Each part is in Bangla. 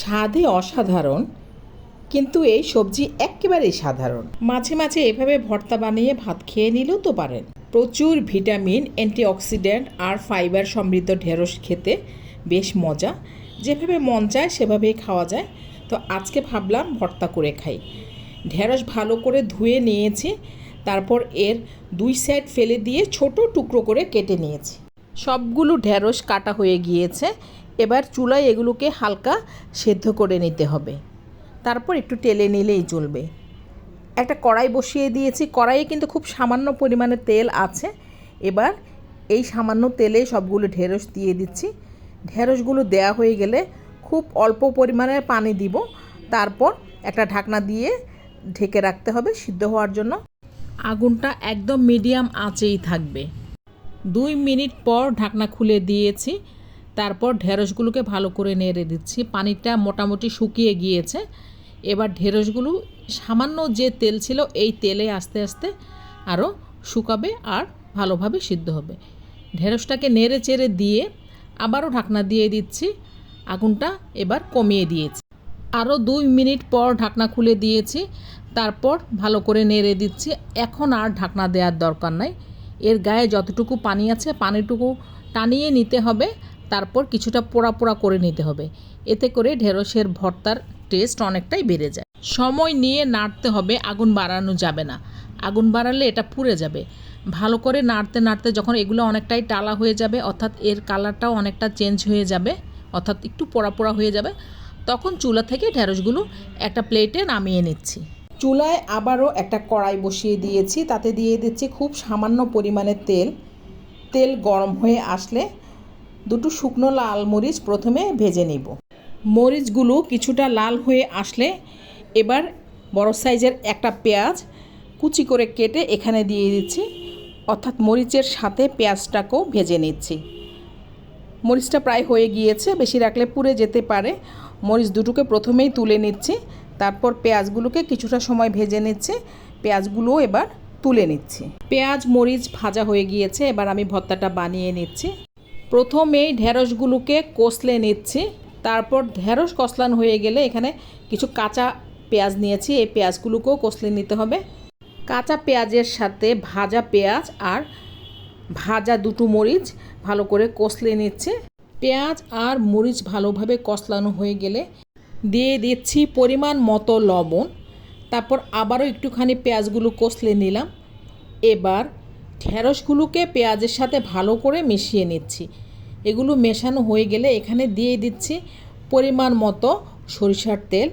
স্বাদে অসাধারণ, কিন্তু এই সবজি একেবারেই সাধারণ। মাঝে মাঝে এভাবে ভর্তা বানিয়ে ভাত খেয়ে নিলেও তো পারেন। প্রচুর ভিটামিন, অ্যান্টিঅক্সিডেন্ট আর ফাইবার সমৃদ্ধ ঢেঁড়স খেতে বেশ মজা। যেভাবে মন চায় সেভাবেই খাওয়া যায়। তো আজকে ভাবলাম ভর্তা করে খাই। ঢেঁড়স ভালো করে ধুয়ে নিয়েছি, তারপর এর দুই সাইড ফেলে দিয়ে ছোট টুকরো করে কেটে নিয়েছি। সবগুলো ঢেঁড়স কাটা হয়ে গিয়েছে। এবার চুলায় এগুলোকে হালকা সেদ্ধ করে নিতে হবে। তারপর একটু টেলে নিলেই চলবে। একটা কড়াই বসিয়ে দিয়েছি। কড়াইয়ে কিন্তু খুব সামান্য পরিমাণে তেল আছে। এবার এই সামান্য তেলে সবগুলো ঢেঁড়স দিয়ে দিচ্ছি। ঢেঁড়সগুলো দেয়া হয়ে গেলে খুব অল্প পরিমাণে পানি দিব। তারপর একটা ঢাকনা দিয়ে ঢেকে রাখতে হবে সিদ্ধ হওয়ার জন্য। আগুনটা একদম মিডিয়াম আঁচেই থাকবে। দুই মিনিট পর ঢাকনা খুলে দিয়েছি। তারপর ঢেঁড়সগুলোকে ভালো করে নেড়ে দিচ্ছি। পানিটা মোটামুটি শুকিয়ে গিয়েছে। এবার ঢেঁড়সগুলো সামান্য যে তেল ছিল এই তেলে আস্তে আস্তে আরও শুকাবে আর ভালোভাবে সিদ্ধ হবে। ঢেঁড়সটাকে নেড়ে চেড়ে দিয়ে আবারও ঢাকনা দিয়ে দিচ্ছি। আগুনটা এবার কমিয়ে দিয়েছি। আরও দুই মিনিট পর ঢাকনা খুলে দিয়েছি। তারপর ভালো করে নেড়ে দিচ্ছি। এখন আর ঢাকনা দেওয়ার দরকার নাই। এর গায়ে যতটুকু পানি আছে পানিটুকু টানিয়ে নিতে হবে। তারপর কিছুটা পোড়া পোড়া করে নিতে হবে। এতে করে ঢেঁড়সের ভর্তার টেস্ট অনেকটাই বেড়ে যায়। সময় নিয়ে নাড়তে হবে, আগুন বাড়ানো যাবে না। আগুন বাড়ালে এটা পুড়ে যাবে। ভালো করে নাড়তে নাড়তে যখন এগুলো অনেকটাই টালা হয়ে যাবে, অর্থাৎ এর কালারটাও অনেকটা চেঞ্জ হয়ে যাবে, অর্থাৎ একটু পোড়া পোড়া হয়ে যাবে, তখন চুলা থেকে ঢেঁড়সগুলো একটা প্লেটে নামিয়ে নিচ্ছি। চুলায় আবারও একটা কড়াই বসিয়ে দিয়েছি। তাতে দিয়ে দিচ্ছি খুব সামান্য পরিমাণে তেল। তেল গরম হয়ে আসলে দুটো শুকনো লাল মরিচ প্রথমে ভেজে নিব। মরিচগুলো কিছুটা লাল হয়ে আসলে এবার বড় সাইজের একটা পেঁয়াজ কুচি করে কেটে এখানে দিয়ে দিচ্ছি। অর্থাৎ মরিচের সাথে পেঁয়াজটাকেও ভেজে নিচ্ছি। মরিচটা প্রায় হয়ে গিয়েছে, বেশি রাখলে পুড়ে যেতে পারে। মরিচ দুটোকে প্রথমেই তুলে নিচ্ছি, তারপর পেঁয়াজগুলোকে কিছুটা সময় ভেজে নিচ্ছে। পেঁয়াজগুলোও এবার তুলে নিচ্ছি। পেঁয়াজ, মরিচ ভাজা হয়ে গিয়েছে, এবার আমি ভর্তাটা বানিয়ে নিচ্ছি। প্রথমেই ঢেঁড়সগুলোকে কষলে নিচ্ছি, তারপর ঢেঁড়স কষলান হয়ে গেলে এখানে কিছু কাঁচা পেঁয়াজ নিয়েছি, এই পেঁয়াজগুলোকেও কষলে নিতে হবে। কাঁচা পেঁয়াজের সাথে ভাজা পেঁয়াজ আর ভাজা দুটো মরিচ ভালো করে কষলে নিচ্ছে। পেঁয়াজ আর মরিচ ভালোভাবে কষলানো হয়ে গেলে দিয়ে দিচ্ছি পরিমাণ মতো লবণ, তারপর আবারও একটুখানি পেঁয়াজগুলো কষলে নিলাম। এবার ঢেঁড়সগুলোকে পেঁয়াজের সাথে ভালো করে মিশিয়ে নিচ্ছি। এগুলো মেশানো হয়ে গেলে এখানে দিয়ে দিচ্ছি পরিমাণ মতো সরিষার তেল।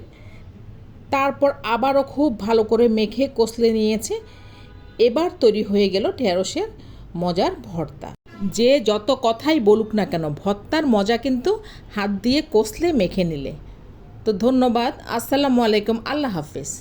তারপর আবারও খুব ভালো করে মেখে কষলে নিয়েছি। এবার তৈরি হয়ে গেল ঢেঁড়সের মজার ভর্তা। যে যত কথাই বলুক না কেন, ভর্তার মজা কিন্তু হাত দিয়ে কষলে মেখে নিলে। তো ধন্যবাদ, আসসালামু আলাইকুম, আল্লাহ হাফিজ।